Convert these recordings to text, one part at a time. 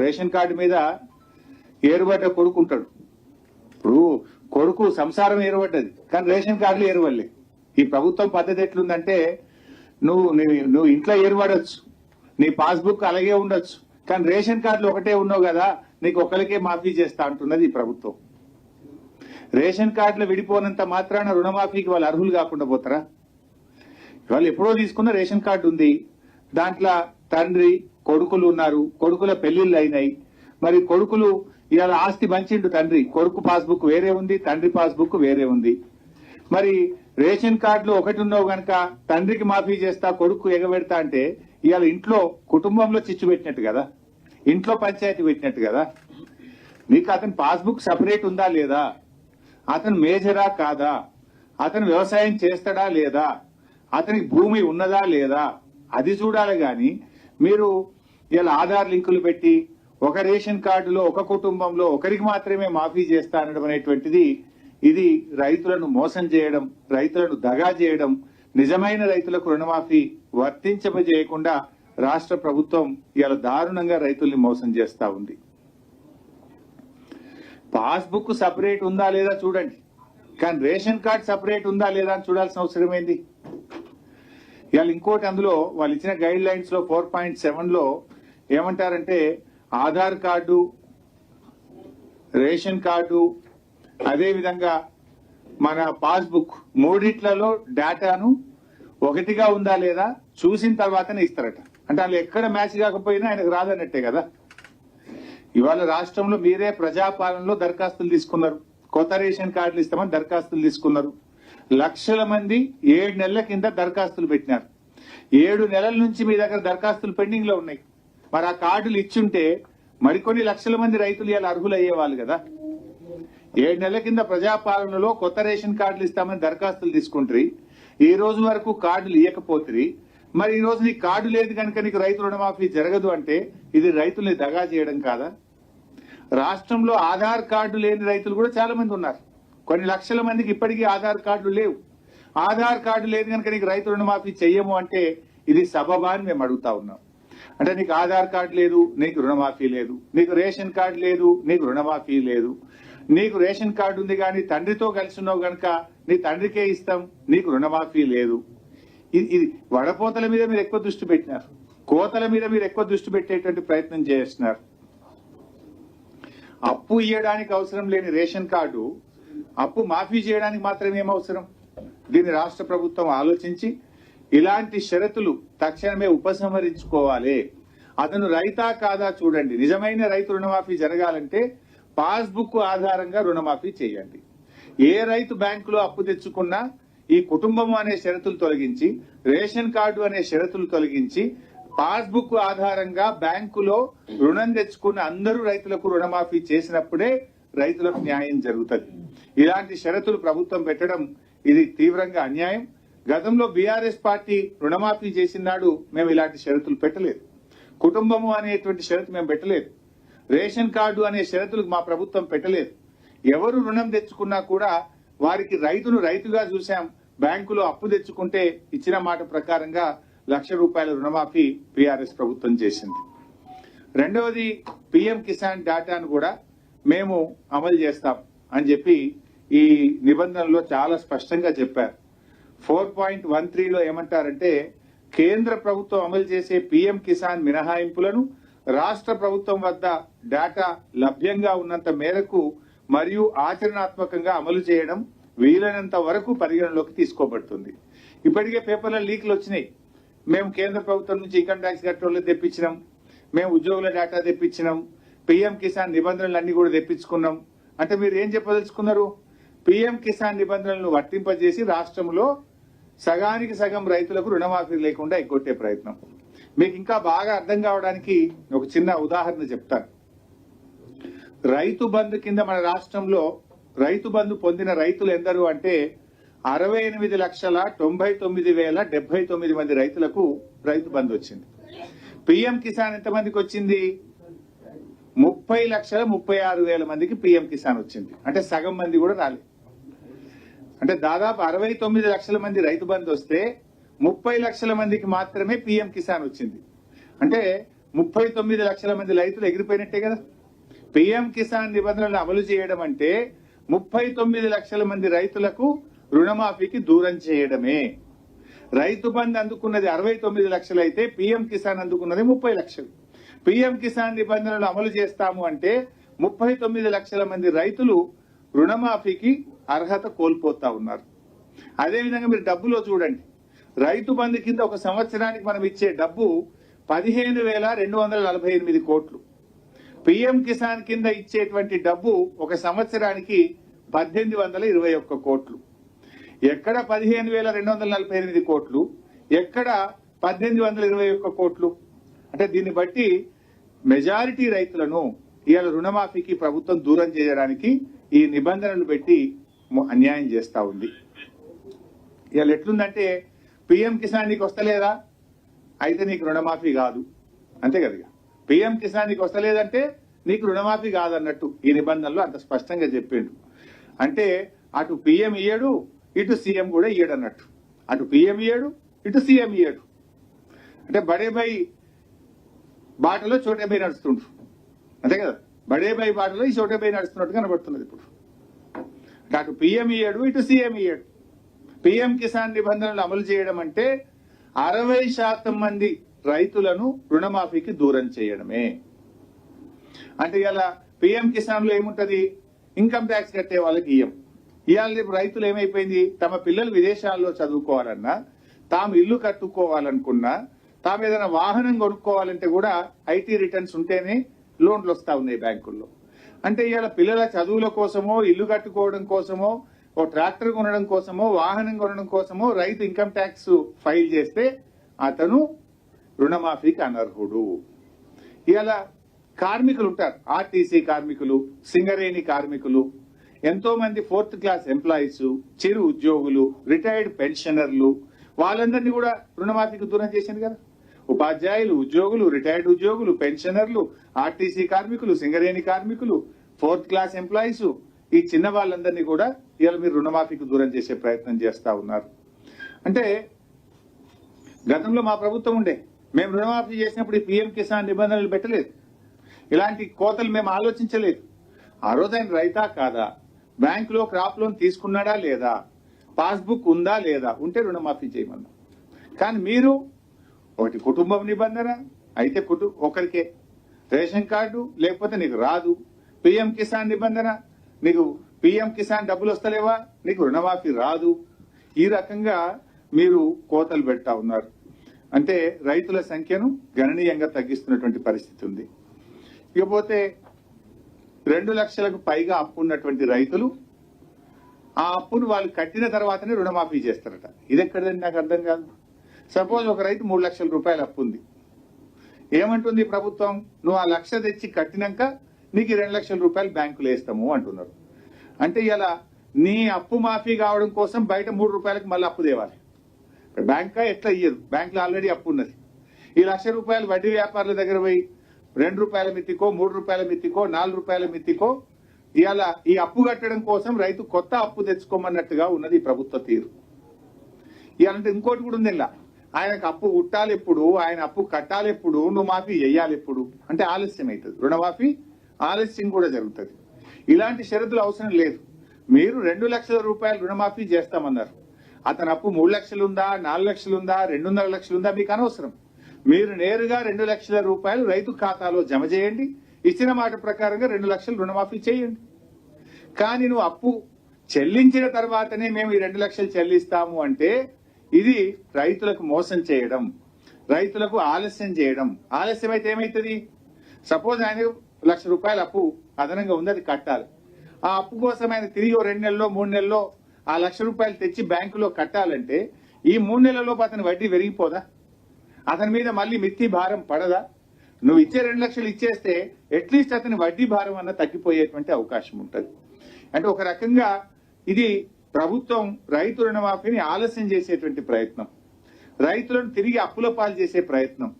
Ration card మీద ఏరుబడ్డ కొడుకు ఉంటాడు ఇప్పుడు కొడుకు సంసారం ఏరుబడ్డది కానీ రేషన్ కార్డులు ఏరువల్లే. ఈ ప్రభుత్వం పద్ధతి ఎట్లుందంటే నువ్వు నువ్వు ఇంట్లో ఏరుబడచ్చు నీ పాస్బుక్ అలాగే ఉండొచ్చు కానీ రేషన్ కార్డులు ఒకటే ఉన్నావు కదా నీకు ఒకరికే మాఫీ చేస్తా అంటున్నది ఈ ప్రభుత్వం. రేషన్ కార్డులు విడిపోనంత మాత్రాన రుణమాఫీకి వాళ్ళు అర్హులు కాకుండా పోతారా? వాళ్ళు ఎప్పుడో తీసుకున్న రేషన్ కార్డు ఉంది దాంట్లో తండ్రి కొడుకులు ఉన్నారు. కొడుకుల పెళ్ళిళ్ళు అయినాయి. మరి కొడుకులు ఇవాళ ఆస్తి పంచిండు తండ్రి. కొడుకు పాస్బుక్ వేరే ఉంది తండ్రి పాస్బుక్ వేరే ఉంది. మరి రేషన్ కార్డులు ఒకటి ఉన్నావు గనక తండ్రికి మాఫీ చేస్తా కొడుకు ఎగబెడతా అంటే ఇవాళ ఇంట్లో కుటుంబంలో చిచ్చు పెట్టినట్టు కదా. ఇంట్లో పంచాయతీ పెట్టినట్టు కదా. నీకు అతని పాస్బుక్ సపరేట్ ఉందా లేదా? అతను మేజరా కాదా? అతను వ్యవసాయం చేస్తాడా లేదా? అతనికి భూమి ఉన్నదా లేదా? అది చూడాలి గాని మీరు ఇలా ఆధార్ లింకులు పెట్టి ఒక రేషన్ కార్డులో ఒక కుటుంబంలో ఒకరికి మాత్రమే మాఫీ చేస్తా అనడం అనేటువంటిది ఇది రైతులను మోసం చేయడం రైతులను దగా చేయడం నిజమైన రైతులకు రుణమాఫీ వర్తించబజేయకుండా రాష్ట్ర ప్రభుత్వం ఇలా దారుణంగా రైతుల్ని మోసం చేస్తా ఉంది. పాస్బుక్ సపరేట్ ఉందా లేదా చూడండి. కానీ రేషన్ కార్డ్ సపరేట్ ఉందా లేదా అని చూడాల్సిన అవసరం ఏంది? ఇవాళ ఇంకోటి అందులో వాళ్ళు ఇచ్చిన గైడ్ లైన్స్లో ఫోర్ పాయింట్ సెవెన్లో ఏమంటారంటే ఆధార్ కార్డు రేషన్ కార్డు అదేవిధంగా మన పాస్బుక్ మూడిట్లలో డేటాను ఒకటిగా ఉందా లేదా చూసిన తర్వాతనే ఇస్తారట. అంటే వాళ్ళు ఎక్కడ మ్యాచ్ కాకపోయినా ఆయనకు రాదన్నట్టే కదా. ఇవాళ రాష్ట్రంలో మీరే ప్రజాపాలనలో దరఖాస్తులు తీసుకున్నారు. కొత్త రేషన్ కార్డులు ఇస్తామని దరఖాస్తులు తీసుకున్నారు. లక్షల మంది ఏడు నెలల కింద దరఖాస్తులు పెట్టినారు. ఏడు నెలల నుంచి మీ దగ్గర దరఖాస్తులు పెండింగ్లో ఉన్నాయి. మరి ఆ కార్డులు ఇచ్చుంటే మరికొన్ని లక్షల మంది రైతులు ఇలా అర్హులు అయ్యేవాళ్ళు కదా. ఏడు నెలల కింద ప్రజాపాలనలో కొత్త రేషన్ కార్డులు ఇస్తామని దరఖాస్తులు తీసుకుంటారు. ఈ రోజు వరకు కార్డులు ఇవ్వకపోతుంది మరి ఈ రోజు నీకు కార్డు లేదు కనుక నీకు రైతు రుణమాఫీ జరగదు అంటే ఇది రైతుల్ని దగా చేయడం కాదా? రాష్ట్రంలో ఆధార్ కార్డు లేని రైతులు కూడా చాలా మంది ఉన్నారు. కొన్ని లక్షల మందికి ఇప్పటికీ ఆధార్ కార్డులు లేవు. ఆధార్ కార్డు లేదు కనుక నీకు రైతు రుణమాఫీ చెయ్యము అంటే ఇది సబబా అని మేము అడుగుతా ఉన్నాం. అంటే నీకు ఆధార్ కార్డు లేదు నీకు రుణమాఫీ లేదు. నీకు రేషన్ కార్డు లేదు నీకు రుణమాఫీ లేదు. నీకు రేషన్ కార్డు ఉంది కానీ తండ్రితో కలిసి ఉన్నావు గనక నీ తండ్రికే ఇస్తాం నీకు రుణమాఫీ లేదు. ఇది వడపోతల మీద మీరు ఎక్కువ దృష్టి పెట్టినారు. కోతల మీద మీరు ఎక్కువ దృష్టి పెట్టేటువంటి ప్రయత్నం చేస్తున్నారు. అప్పు ఇవ్వడానికి అవసరం లేని రేషన్ కార్డు అప్పు మాఫీ చేయడానికి మాత్రం ఏం అవసరం? దీన్ని రాష్ట్ర ప్రభుత్వం ఆలోచించి ఇలాంటి షరతులు తక్షణమే ఉపసంహరించుకోవాలి. అతను రైతా కాదా చూడండి. నిజమైన రైతు రుణమాఫీ జరగాలంటే పాస్బుక్ ఆధారంగా రుణమాఫీ చేయండి. ఏ రైతు బ్యాంకులో అప్పు తెచ్చుకున్నా ఈ కుటుంబం అనే షరతులు తొలగించి రేషన్ కార్డు అనే షరతులు తొలగించి పాస్బుక్ ఆధారంగా బ్యాంకులో రుణం తెచ్చుకున్న అందరూ రైతులకు రుణమాఫీ చేసినప్పుడే రైతులకు న్యాయం జరుగుతుంది. ఇలాంటి షరతులు ప్రభుత్వం పెట్టడం ఇది తీవ్రంగా అన్యాయం. గతంలో బీఆర్ఎస్ పార్టీ రుణమాఫీ చేసిన నాడు మేము ఇలాంటి షరతులు పెట్టలేదు. కుటుంబము అనేటువంటి షరతు మేము పెట్టలేదు. రేషన్ కార్డు అనే షరతులు మా ప్రభుత్వం పెట్టలేదు. ఎవరు రుణం తెచ్చుకున్నా కూడా వారికి రైతును రైతుగా చూశాం. బ్యాంకులో అప్పు తెచ్చుకుంటే ఇచ్చిన మాట ప్రకారంగా లక్ష రూపాయల రుణమాఫీ బీఆర్ఎస్ ప్రభుత్వం చేసింది. రెండవది పిఎం కిసాన్ డాటాను కూడా మేము అమలు చేస్తాం అని చెప్పి ఈ నిబంధనలో చాలా స్పష్టంగా చెప్పారు. ఫోర్ పాయింట్ వన్ త్రీలో ఏమంటారంటే కేంద్ర ప్రభుత్వం అమలు చేసే పీఎం కిసాన్ మినహాయింపులను రాష్ట్ర ప్రభుత్వం వద్ద డేటా లభ్యంగా ఉన్నంత మేరకు మరియు ఆచరణాత్మకంగా అమలు చేయడం వీలైనంత వరకు పరిగణలోకి తీసుకోబడుతుంది. ఇప్పటికే పేపర్ల లీక్లు వచ్చినాయి. మేము కేంద్ర ప్రభుత్వం నుంచి ఇన్కమ్ ట్యాక్స్ కట్టోళ్ళు తెప్పించినాం. మేము ఉద్యోగుల డేటా తెప్పించినాం. పిఎం కిసాన్ నిబంధనలన్నీ కూడా తెప్పించుకున్నాం. అంటే మీరు ఏం చెప్పదలుచుకున్నారు? పిఎం కిసాన్ నిబంధనలను వర్తింపజేసి రాష్ట్రంలో సగానికి సగం రైతులకు రుణమాఫీ లేకుండా ఎగ్గొట్టే ప్రయత్నం. మీకు ఇంకా బాగా అర్థం కావడానికి ఒక చిన్న ఉదాహరణ చెప్తాను. రైతు బంధు కింద మన రాష్ట్రంలో రైతు బంధు పొందిన రైతులు ఎందరు అంటే అరవై ఎనిమిది లక్షల తొంభై తొమ్మిది వేల డెబ్బై తొమ్మిది మంది రైతులకు రైతు బంధు వచ్చింది. పిఎం కిసాన్ ఎంతమందికి వచ్చింది? ముప్పై లక్షల ముప్పై ఆరు వేల మందికి పిఎం కిసాన్ వచ్చింది. అంటే సగం మంది కూడా రాలేదు అంటే దాదాపు అరవై తొమ్మిది లక్షల మంది రైతు బంధు వస్తే ముప్పై లక్షల మందికి మాత్రమే పిఎం కిసాన్ వచ్చింది. అంటే ముప్పై తొమ్మిది లక్షల మంది రైతులు ఎగిరిపోయినట్టే కదా. పిఎం కిసాన్ నిబంధనలు అమలు చేయడం అంటే ముప్పై తొమ్మిది లక్షల మంది రైతులకు రుణమాఫీకి దూరం చేయడమే. రైతు బంధు అందుకున్నది అరవై తొమ్మిది లక్షలు అయితే పిఎం కిసాన్ అందుకున్నది ముప్పై లక్షలు. పిఎం కిసాన్ నిబంధనలు అమలు చేస్తాము అంటే ముప్పై తొమ్మిది లక్షల మంది రైతులు రుణమాఫీకి అర్హత కోల్పోతా ఉన్నారు. అదేవిధంగా మీరు డబ్బులో చూడండి. రైతు బంధు కింద ఒక సంవత్సరానికి మనం ఇచ్చే డబ్బు పదిహేను వేల రెండు వందల నలభై ఎనిమిది కోట్లు. పిఎం కిసాన్ కింద ఇచ్చేటువంటి డబ్బు ఒక సంవత్సరానికి పద్దెనిమిది వందల ఇరవై ఒక్క కోట్లు. ఎక్కడ పదిహేను వేల రెండు వందల నలభై ఎనిమిది కోట్లు? ఎక్కడ పద్దెనిమిది వందల ఇరవై ఒక్క కోట్లు? అంటే దీన్ని బట్టి మెజారిటీ రైతులను ఇవాళ రుణమాఫీకి ప్రభుత్వం దూరం చేయడానికి ఈ నిబంధనలు పెట్టి అన్యాయం చేస్తూ ఉంది. ఇవాళ ఎట్లుందంటే పిఎం కిసాన్ నీకు వస్తలేదా? అయితే నీకు రుణమాఫీ కాదు. అంతే కదా ఇక. పిఎం కిసాన్ నీకు వస్తలేదంటే నీకు రుణమాఫీ కాదన్నట్టు ఈ నిబంధనలు అంత స్పష్టంగా చెప్పిండు అంటే అటు పిఎం ఇయ్యడు ఇటు సీఎం కూడా ఇయ్యడు అన్నట్టు అటు పిఎం ఇయ్యడు ఇటు సీఎం ఇయ్యడు. అంటే బడేబాయి బాటలో చోటేబాయి నడుస్తుండ్రు. అంతే కదా? బడేబాయి బాటలో ఈ చోటేబాయి నడుస్తున్నట్టు కనబడుతున్నది ఇప్పుడు. అటు పిఎం ఇయ్యడు ఇటు సీఎం ఇయ్యడు. పిఎం కిసాన్ నిబంధనలు అమలు చేయడం అంటే అరవై శాతం మంది రైతులను రుణమాఫీకి దూరం చేయడమే. అంటే ఇలా పిఎం కిసాన్లో ఏముంటది? ఇన్కమ్ ట్యాక్స్ కట్టే వాళ్ళకి ఇయ్యం. ఇవాళ రేపు రైతులు ఏమైపోయింది? తమ పిల్లలు విదేశాల్లో చదువుకోవాలన్నా తాము ఇల్లు కట్టుకోవాలనుకున్నా తాము ఏదైనా వాహనం కొనుక్కోవాలంటే కూడా ఐటీ రిటర్న్స్ ఉంటేనే లోన్లు వస్తా ఉన్నాయి బ్యాంకుల్లో. అంటే ఇవాళ పిల్లల చదువుల కోసమో ఇల్లు కట్టుకోవడం కోసమో ఓ ట్రాక్టర్ కొనడం కోసమో వాహనం కొనడం కోసమో రైతు ఇన్కమ్ ట్యాక్స్ ఫైల్ చేస్తే అతను రుణమాఫీకి అనర్హుడు. ఇవాళ కార్మికులు ఉంటారు ఆర్టీసీ కార్మికులు సింగరేణి కార్మికులు ఎంతో మంది ఫోర్త్ క్లాస్ ఎంప్లాయీస్ చిరు ఉద్యోగులు రిటైర్డ్ పెన్షనర్లు వాళ్ళందరినీ కూడా రుణమాఫీకి దూరం చేసింది కదా. ఉపాధ్యాయులు ఉద్యోగులు రిటైర్డ్ ఉద్యోగులు పెన్షనర్లు ఆర్టీసీ కార్మికులు సింగరేణి కార్మికులు ఫోర్త్ క్లాస్ ఎంప్లాయీస్ ఈ చిన్న వాళ్ళందరినీ కూడా ఇవాళ మీరు రుణమాఫీకి దూరం చేసే ప్రయత్నం చేస్తా ఉన్నారు. అంటే గతంలో మా ప్రభుత్వం ఉండే. మేము రుణమాఫీ చేసినప్పుడు పీఎం పిఎం కిసాన్ నిబంధనలు పెట్టలేదు. ఇలాంటి కోతలు మేము ఆలోచించలేదు. ఆ రోజు ఆయన రైతా కాదా? బ్యాంకులో క్రాప్ లోన్ తీసుకున్నాడా లేదా? పాస్బుక్ ఉందా లేదా? ఉంటే రుణమాఫీ చేయమన్నా కానీ మీరు ఒకటి కుటుంబం నిబంధన అయితే కుటు ఒకరికే రేషన్ కార్డు లేకపోతే నీకు రాదు. పిఎం కిసాన్ నిబంధన నీకు పిఎం కిసాన్ డబ్బులు వస్తలేవా? నీకు రుణమాఫీ రాదు. ఈ రకంగా మీరు కోతలు పెడతా ఉన్నారు. అంటే రైతుల సంఖ్యను గణనీయంగా తగ్గిస్తున్నటువంటి పరిస్థితి ఉంది. ఇకపోతే రెండు లక్షలకు పైగా అప్పు ఉన్నటువంటి రైతులు ఆ అప్పును వాళ్ళు కట్టిన తర్వాతనే రుణమాఫీ చేస్తారట. ఇది ఎక్కడదండి నాకు అర్థం కాదు. సపోజ్ ఒక రైతు మూడు లక్షల రూపాయలు అప్పు ఉంది. ఏమంటుంది ప్రభుత్వం? నువ్వు ఆ లక్ష తెచ్చి కట్టినాక నీకు రెండు లక్షల రూపాయలు బ్యాంకులు వేస్తాము అంటున్నారు. అంటే ఇలా నీ అప్పు మాఫీ కావడం కోసం బయట మూడు రూపాయలకు మళ్ళీ అప్పు తేవాలి. బ్యాంక్? ఎట్లా ఇయ్యదు? బ్యాంకులో ఆల్రెడీ అప్పు ఉన్నది. ఈ లక్ష రూపాయలు వడ్డీ వ్యాపారుల దగ్గర పోయి రెండు రూపాయల మిత్తికో మూడు రూపాయల మిత్తికో నాలుగు రూపాయల మిత్తికో ఇవాళ ఈ అప్పు కట్టడం కోసం రైతు కొత్త అప్పు తెచ్చుకోమన్నట్టుగా ఉన్నది ఈ ప్రభుత్వ తీరు. ఇలాంటి ఇంకోటి కూడా ఉంది ఇలా ఆయనకు అప్పు ఉట్టాలి ఎప్పుడు ఆయన అప్పు కట్టాలి ఎప్పుడు నువ్వు మాఫీ చేయాలి ఎప్పుడు? అంటే ఆలస్యం అవుతుంది. రుణమాఫీ ఆలస్యం కూడా జరుగుతుంది. ఇలాంటి షరతులు అవసరం లేదు. మీరు రెండు లక్షల రూపాయలు రుణమాఫీ చేస్తామన్నారు. అతని అప్పు మూడు లక్షలు ఉందా నాలుగు లక్షలు ఉందా రెండున్నర లక్షలు ఉందా మీకు అనవసరం. మీరు నేరుగా రెండు లక్షల రూపాయలు రైతు ఖాతాలో జమ చేయండి. ఇచ్చిన మాట ప్రకారంగా రెండు లక్షలు రుణమాఫీ చేయండి. కానీ నువ్వు అప్పు చెల్లించిన తర్వాతనే మేము ఈ రెండు లక్షలు చెల్లిస్తాము అంటే ఇది రైతులకు మోసం చేయడం రైతులకు ఆలస్యం చేయడం. ఆలస్యం అయితే ఏమైతుంది? సపోజ్ ఆయన లక్ష రూపాయల అప్పు అదనంగా ఉంది అది కట్టాలి. ఆ అప్పు కోసం ఆయన తిరిగి ఓ రెండు నెలల్లో మూడు నెలల్లో ఆ లక్ష రూపాయలు తెచ్చి బ్యాంకులో కట్టాలంటే ఈ మూడు నెలల్లోపు అతని వడ్డీ పెరిగిపోదా? అతని మీద మళ్ళీ మిత్తి భారం పడదా? నువ్వు ఇచ్చే రెండు లక్షలు ఇచ్చేస్తే అట్లీస్ట్ అతని వడ్డీ భారం అన్న తగ్గిపోయేటువంటి అవకాశం ఉంటుంది. అంటే ఒక రకంగా ఇది ప్రభుత్వం రైతు రుణమాఫీని ఆలస్యం చేసేటువంటి ప్రయత్నం. రైతులను తిరిగి అప్పుల పాలు చేసే ప్రయత్నం.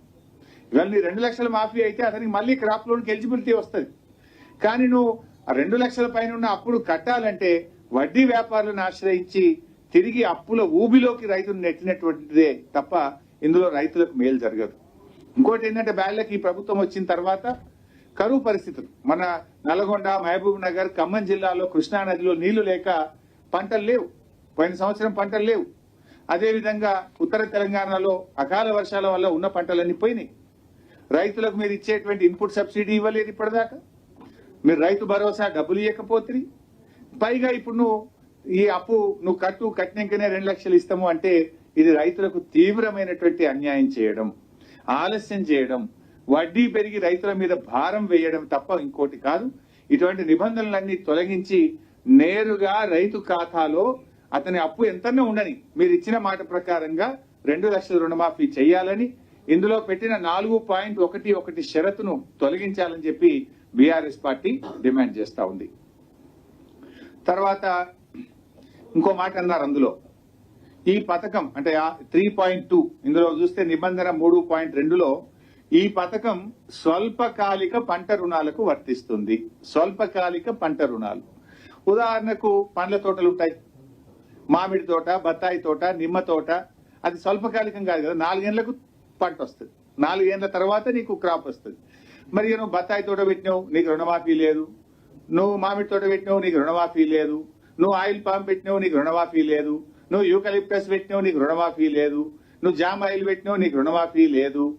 ఇవాళ నీ రెండు లక్షల మాఫీ అయితే అతనికి మళ్ళీ క్రాప్ లోన్కి ఎలిజిబిలిటీ వస్తుంది. కానీ నువ్వు రెండు లక్షల పైన ఉన్న అప్పులు కట్టాలంటే వడ్డీ వ్యాపారులను ఆశ్రయించి తిరిగి అప్పుల ఊబిలోకి రైతును నెట్టినటువంటిదే తప్ప ఇందులో రైతులకు మేలు జరగదు. ఇంకోటి ఏంటంటే బ్యాళ్ళకి ఈ ప్రభుత్వం వచ్చిన తర్వాత కరువు పరిస్థితులు. మన నల్గొండ మహబూబ్ నగర్ ఖమ్మం జిల్లాలో కృష్ణా నదిలో నీళ్ళు లేక పంటలు లేవు. పోయిన సంవత్సరం పంటలు లేవు. అదేవిధంగా ఉత్తర తెలంగాణలో అకాల వర్షాల వల్ల ఉన్న పంటలన్నీ పోయినాయి. రైతులకు మీరు ఇచ్చేటువంటి ఇన్పుట్ సబ్సిడీ ఇవ్వలేదు ఇప్పటిదాకా. మీరు రైతు భరోసా డబ్బులు ఇవ్వకపోతే పైగా ఇప్పుడు నువ్వు ఈ అప్పు నువ్వు కట్టు కట్టినాకనే రెండు లక్షలు ఇస్తాము అంటే ఇది రైతులకు తీవ్రమైనటువంటి అన్యాయం చేయడం ఆలస్యం చేయడం వడ్డీ పెరిగి రైతుల మీద భారం వేయడం తప్ప ఇంకోటి కాదు. ఇటువంటి నిబంధనలన్నీ తొలగించి నేరుగా రైతు ఖాతాలో అతని అప్పు ఎంతనే ఉండని మీరు ఇచ్చిన మాట ప్రకారంగా రెండు లక్షల రుణమాఫీ చేయాలని ఇందులో పెట్టిన నాలుగు పాయింట్ ఒకటి ఒకటి షరతును తొలగించాలని చెప్పి బీఆర్ఎస్ పార్టీ డిమాండ్ చేస్తా ఉంది. తర్వాత ఇంకో మాట అన్నారు అందులో. ఈ పథకం అంటే త్రీ పాయింట్ టూ ఇందులో చూస్తే నిబంధన మూడు పాయింట్ రెండులో ఈ పథకం స్వల్పకాలిక పంట రుణాలకు వర్తిస్తుంది. స్వల్పకాలిక పంట రుణాలు. ఉదాహరణకు పండ్ల తోటలు ఉంటాయి. మామిడి తోట బత్తాయి తోట నిమ్మ తోట. అది స్వల్పకాలికం కాదు కదా. నాలుగేళ్ళకు పంట వస్తుంది. నాలుగేళ్ళ తర్వాత నీకు క్రాప్ వస్తుంది. మరి నువ్వు బత్తాయి తోట పెట్టినావు నీకు రుణమాఫీ లేదు. నువ్వు మామిడి తోట పెట్టినావు నీకు రుణమాఫీ లేదు. నువ్వు ఆయిల్ పామ్ పెట్టినావు నీకు రుణమాఫీ లేదు. నువ్వు యూకలిప్టస్ పెట్టినావు నీకు రుణమాఫీ లేదు. నువ్వు జామ్ ఆయిల్ పెట్టినావు నీకు రుణమాఫీ లేదు.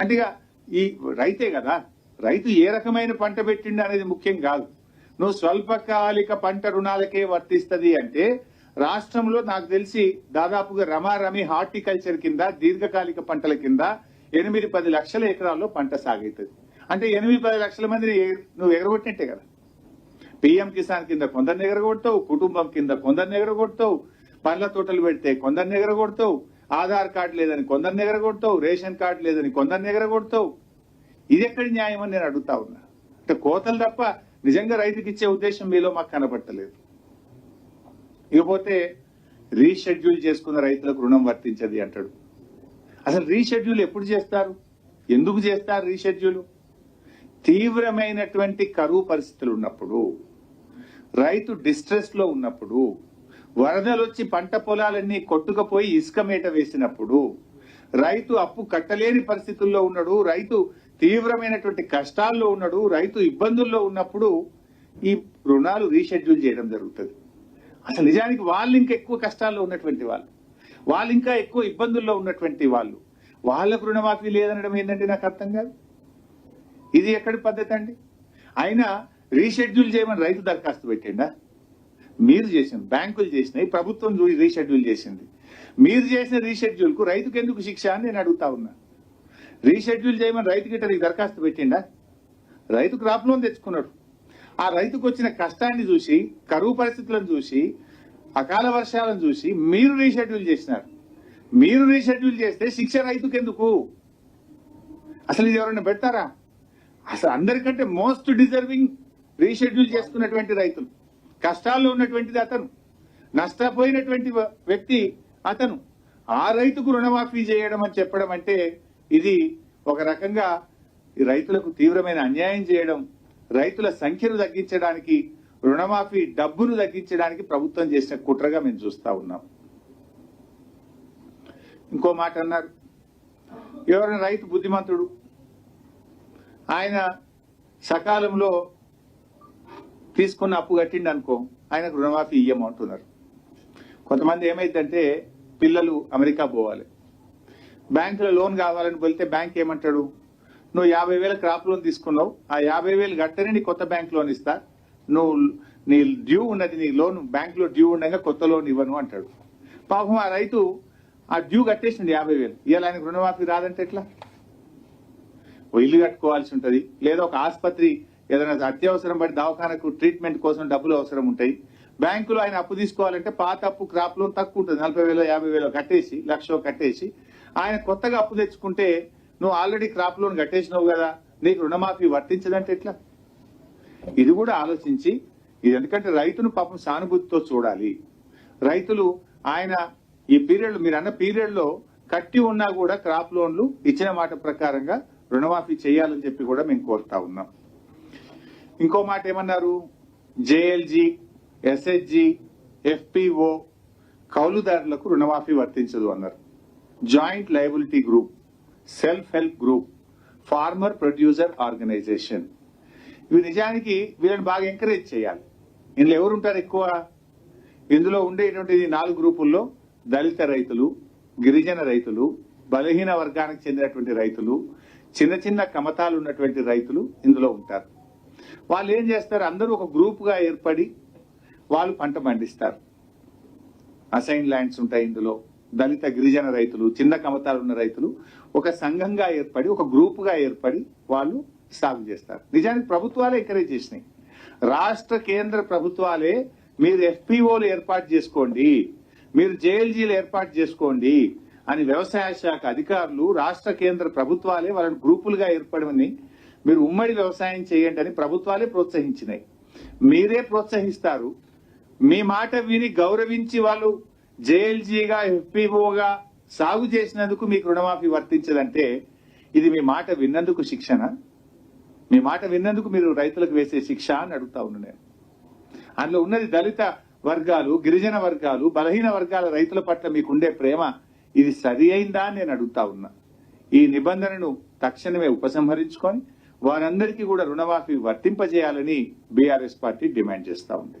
అంటే ఇక ఈ రైతే కదా. రైతు ఏ రకమైన పంట పెట్టిండు అనేది ముఖ్యం కాదు. నువ్వు స్వల్పకాలిక పంట రుణాలకే వర్తిస్తుంది అంటే రాష్ట్రంలో నాకు తెలిసి దాదాపుగా రమారమి హార్టికల్చర్ కింద దీర్ఘకాలిక పంటల కింద ఎనిమిది పది లక్షల ఎకరాల్లో పంట సాగవుతుంది అంటే ఎనిమిది పది లక్షల మందిని నువ్వు ఎగరగొట్టినట్టే కదా. పిఎం కిసాన్ కింద కొందరిని ఎగరగొడతావు కుటుంబం కింద కొందరిని ఎగరగొడతావు పండ్ల తోటలు పెడితే కొందరిని ఎగరగొడతావు ఆధార్ కార్డు లేదని కొందరిని ఎగరగొడతావు రేషన్ కార్డు లేదని కొందరిని ఎగరగొడతావు. ఇది ఎక్కడి న్యాయం అని నేను అడుగుతా ఉన్నా. అంటే కోతలు తప్ప నిజంగా రైతుకి ఇచ్చే ఉద్దేశం మీలో మాకు కనబట్టలేదు ఇకపోతే రీషెడ్యూల్ చేసుకున్న రైతులకు రుణం వర్తించది అంటాడు. అసలు రీషెడ్యూల్ ఎప్పుడు చేస్తారు? ఎందుకు చేస్తారు రీషెడ్యూల్? తీవ్రమైనటువంటి కరువు పరిస్థితులు ఉన్నప్పుడు రైతు డిస్ట్రెస్లో ఉన్నప్పుడు వరదలు వచ్చి పంట పొలాలన్నీ కొట్టుకుపోయి ఇసుక మేట వేసినప్పుడు రైతు అప్పు కట్టలేని పరిస్థితుల్లో ఉన్నాడు రైతు తీవ్రమైనటువంటి కష్టాల్లో ఉన్నాడు రైతు ఇబ్బందుల్లో ఉన్నప్పుడు ఈ రుణాలు రీషెడ్యూల్ చేయడం జరుగుతుంది. అసలు నిజానికి వాళ్ళు ఇంకా ఎక్కువ కష్టాల్లో ఉన్నటువంటి వాళ్ళు వాళ్ళు ఇంకా ఎక్కువ ఇబ్బందుల్లో ఉన్నటువంటి వాళ్ళు వాళ్ళకు రుణమాఫీ లేదనడం ఏంటంటే నాకు అర్థం కాదు. ఇది ఎక్కడి పద్ధతి అండి? అయినా రీషెడ్యూల్ చేయమని రైతు దరఖాస్తు పెట్టిండా? మీరు చేసింది బ్యాంకులు చేసినాయి ప్రభుత్వం రీషెడ్యూల్ చేసింది. మీరు చేసిన రీషెడ్యూల్కు రైతుకు ఎందుకు శిక్ష అని నేను అడుగుతా ఉన్నా. రీషెడ్యూల్ చేయమని రైతు గిట్ట నీకు దరఖాస్తు పెట్టిండా? రైతు క్రాప్ లోన్ తెచ్చుకున్నాడు. ఆ రైతుకు వచ్చిన కష్టాన్ని చూసి కరువు పరిస్థితులను చూసి అకాల వర్షాలను చూసి మీరు రీషెడ్యూల్ చేసినారు. మీరు రీషెడ్యూల్ చేస్తే శిక్ష రైతుకు ఎందుకు అసలు ఇది ఎవరైనా పెడతారా? అసలు అందరికంటే మోస్ట్ డిజర్వింగ్ రీషెడ్యూల్ చేసుకున్నటువంటి రైతులు. కష్టాల్లో ఉన్నటువంటిది అతను. నష్టపోయినటువంటి వ్యక్తి అతను. ఆ రైతుకు రుణమాఫీ చేయడం అని చెప్పడం అంటే ఇది ఒక రకంగా రైతులకు తీవ్రమైన అన్యాయం చేయడం రైతుల సంఖ్యను తగ్గించడానికి రుణమాఫీ డబ్బును తగ్గించడానికి ప్రభుత్వం చేసిన కుట్రగా మేము చూస్తా ఉన్నాం. ఇంకో మాట అన్నారు. ఎవరైనా రైతు బుద్ధిమంతుడు ఆయన సకాలంలో తీసుకున్న అప్పు కట్టిండు అనుకో ఆయనకు రుణమాఫీ ఇయ్యమంటున్నారు కొంతమంది ఏమైందంటే పిల్లలు అమెరికా పోవాలి. బ్యాంకులో లోన్ కావాలని వెళ్తే బ్యాంక్ ఏమంటాడు? నువ్వు యాభై వేల క్రాప్ లోన్ తీసుకున్నావు. ఆ యాభై వేలు గట్టనే నీ కొత్త బ్యాంక్ లోన్ ఇస్తా. నువ్వు నీ డ్యూ ఉన్నది నీ లోన్ బ్యాంక్లో డ్యూ ఉండగా కొత్త లోన్ ఇవ్వను అంటాడు. పాపం ఆ రైతు ఆ డ్యూ కట్టేసింది యాభై వేలు. ఇవాళ ఆయనకు రుణమాఫీ రాదంటే ఎట్లా? ఓ ఇల్లు కట్టుకోవాల్సి ఉంటుంది. లేదా ఒక ఆసుపత్రి ఏదైనా అత్యవసరం పడి దవాఖానకు ట్రీట్మెంట్ కోసం డబ్బులు అవసరం ఉంటాయి. బ్యాంకులో ఆయన అప్పు తీసుకోవాలంటే పాత అప్పు క్రాప్ లోన్ తక్కువ ఉంటుంది. నలభై వేలు యాభై వేలు కట్టేసి లక్ష కట్టేసి ఆయన కొత్తగా అప్పు తెచ్చుకుంటే నువ్వు ఆల్రెడీ క్రాప్ లోన్ కట్టేసినావు కదా నీకు రుణమాఫీ వర్తించదంటే ఎట్లా? ఇది కూడా ఆలోచించి ఇది ఎందుకంటే రైతును పాపం సానుభూతితో చూడాలి. రైతులు ఆయన ఈ పీరియడ్ మీరు అన్న పీరియడ్లో కట్టి ఉన్నా కూడా క్రాప్ లోన్లు ఇచ్చిన మాట ప్రకారంగా రుణమాఫీ చేయాలని చెప్పి కూడా మేము కోరుతా ఉన్నాం. ఇంకో మాట ఏమన్నారు? జేఎల్జీ ఎస్హెచ్జి ఎఫ్పిఓ కౌలుదారులకు రుణమాఫీ వర్తించదు అన్నారు. Joint liability group self help group farmer producer organisation. ఇవి నిజానికి వీళ్ళని బాగా ఎంకరేజ్ చేయాలి. ఇందులో ఎవరు ఉంటారు ఎక్కువ? ఇందులో ఉండేటువంటి నాలుగు గ్రూపుల్లో దళిత రైతులు గిరిజన రైతులు బలహీన వర్గానికి చెందినటువంటి రైతులు చిన్న చిన్న కమతాలు ఉన్నటువంటి రైతులు ఇందులో ఉంటారు. వాళ్ళు ఏం చేస్తారు? అందరూ ఒక గ్రూప్గా ఏర్పడి వాళ్ళు పంట పండిస్తారు. అసైన్ ల్యాండ్స్ ఉంటాయి ఇందులో. దళిత గిరిజన రైతులు చిన్న కమతాలు ఉన్న రైతులు ఒక సంఘంగా ఏర్పడి ఒక గ్రూపుగా ఏర్పడి వాళ్ళు సాగు చేస్తారు. నిజానికి ప్రభుత్వాలే ఎంకరేజ్ చేసినాయి. రాష్ట్ర కేంద్ర ప్రభుత్వాలే మీరు ఎఫ్పిఓలు ఏర్పాటు చేసుకోండి మీరు జేఎల్జీలు ఏర్పాటు చేసుకోండి అని వ్యవసాయ శాఖ అధికారులు రాష్ట్ర కేంద్ర ప్రభుత్వాలే వాళ్ళని గ్రూపులుగా ఏర్పడమని మీరు ఉమ్మడి వ్యవసాయం చేయండి అని ప్రభుత్వాలే ప్రోత్సహించినాయి. మీరే ప్రోత్సహిస్తారు. మీ మాట విని గౌరవించి వాళ్ళు జేఎల్జీగా ఎఫ్పిఓగా సాగు చేసినందుకు మీకు రుణమాఫీ వర్తించదంటే ఇది మీ మాట విన్నందుకు శిక్షణ మీ మాట విన్నందుకు మీరు రైతులకు వేసే శిక్ష అని అడుగుతా ఉన్నా నేను. అందులో ఉన్నది దళిత వర్గాలు గిరిజన వర్గాలు బలహీన వర్గాల రైతుల పట్ల మీకుండే ప్రేమ ఇది సరి అయిందా నేను అడుగుతా ఉన్నా. ఈ నిబంధనను తక్షణమే ఉపసంహరించుకొని వారందరికీ కూడా రుణమాఫీ వర్తింపజేయాలని బీఆర్ఎస్ పార్టీ డిమాండ్ చేస్తా ఉంది.